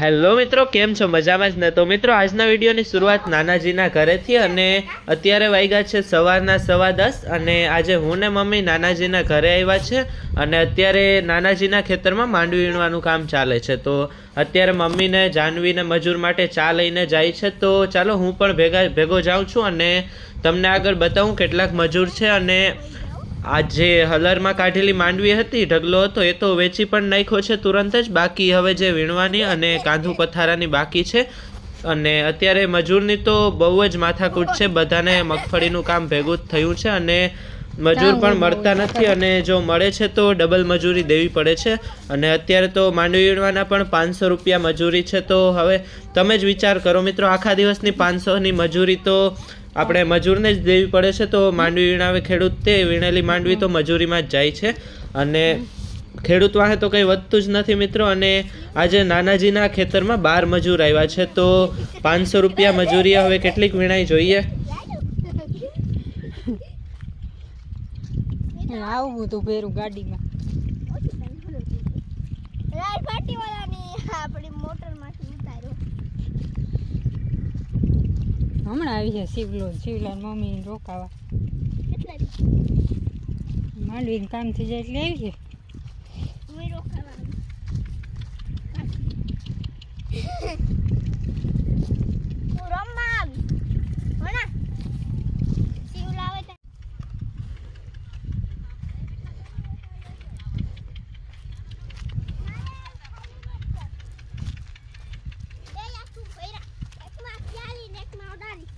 Hello મિત્રો, કેમ છો? મજામાં જ ને? તો મિત્રો, આજના વિડીયોની શરૂઆત નાનાજીના ઘરેથી અને અત્યારે વાગ્યા છે સવારના સવા દસ અને આજે હું ને મમ્મી નાનાજીના ઘરે આવ્યા છે અને અત્યારે નાનાજીના ખેતરમાં માંડવી વીણવાનું કામ ચાલે છે. તો અત્યારે મમ્મીને, જાનવીને, મજૂર માટે ચા લઈને જાય છે. તો ચાલો હું પણ ભેગા ભેગો જાઉં છું અને તમને આગળ બતાવું કેટલાક મજૂર છે અને આ જે હલરમાં કાઢેલી માંડવી હતી ઢગલો હતો એ તો વેચી પણ નાખ્યો છે તુરંત જ. બાકી હવે જે વીણવાની અને કાંધું પથારાની બાકી છે. અને અત્યારે મજૂરની તો બહુ જ માથાકૂટ છે બધાને મગફળીનું કામ ભેગું જ થયું છે અને મજૂર પણ મળતા નથી અને જો મળે છે તો ડબલ મજૂરી દેવી પડે છે. અને અત્યારે તો માંડવી વીણવાના પણ પાંચસો રૂપિયા મજૂરી છે તો હવે તમે જ વિચાર કરો મિત્રો આખા દિવસની પાંચસોની મજૂરી તો આપણે મજૂરને જ દેવી પડે છે તો માંડવી વીણાવે ખેડૂત તે વીણેલી માંડવી તો મજૂરીમાં જ જાય છે. અને ખેડૂત વાહે તો કંઈ વધતું જ નથી મિત્રો અને આજે નાનાજીના ખેતરમાં બાર મજૂર આવ્યા છે તો પાંચસો રૂપિયા મજૂરી હવે કેટલીક વીણાઈ જોઈએ? આવું ભેરું ગાડીમાં. આપણી હમણાં આવી છે શિવલો શિવલાલ મમ્મી રોકાવા. કેટલા માંડવીને કામ થઈ જાય એટલે આવી છે હું રોકાવાનું હું રમવા આવી હો ના શિવ લાવે તે બે આખું ભર્યા એકમાં ચાલી ને એકમાં ઉડાડી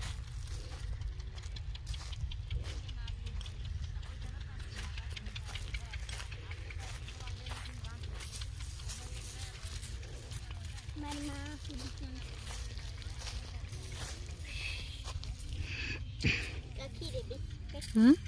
મારી માં લખી દે બેસ હમ વિડિયો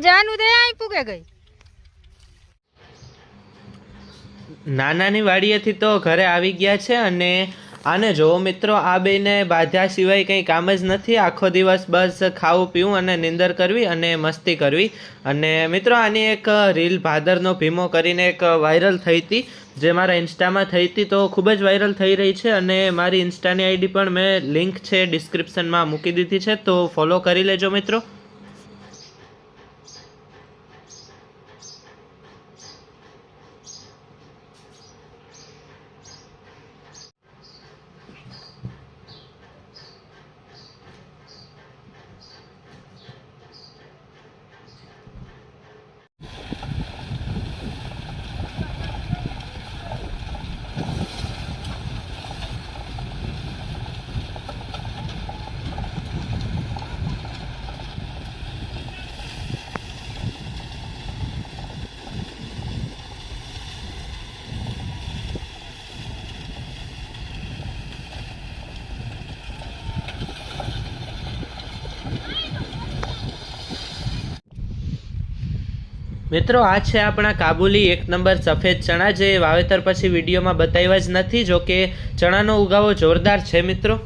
જાનું ઉદય આપ્યું કે ગઈ? નાનાની વાડીએથી તો ઘરે આવી ગયા છે અને આને જોવો મિત્રો, આ બેને બાધ્યા સિવાય કંઈ કામ જ નથી. આખો દિવસ બસ ખાવું, પીવું અને નિંદર કરવી અને મસ્તી કરવી. અને મિત્રો, આની એક રીલ ભાદરનો ભીમો કરીને એક વાયરલ થઈ હતી, જે મારા ઇન્સ્ટામાં થઈ હતી, તો ખૂબ જ વાયરલ થઈ રહી છે. અને મારી ઇન્સ્ટાની આઈડી પણ મેં લિંક છે ડિસ્ક્રિપ્શનમાં મૂકી દીધી છે, તો ફોલો કરી લેજો મિત્રો. મિત્રો, આ છે આપણા કાબુલી એક નંબર સફેદ ચણા. જે વાવેતર પછી વિડીયોમાં બતાવ્યા જ નથી જો કે ચણાનો ઉગાવો જોરદાર છે મિત્રો.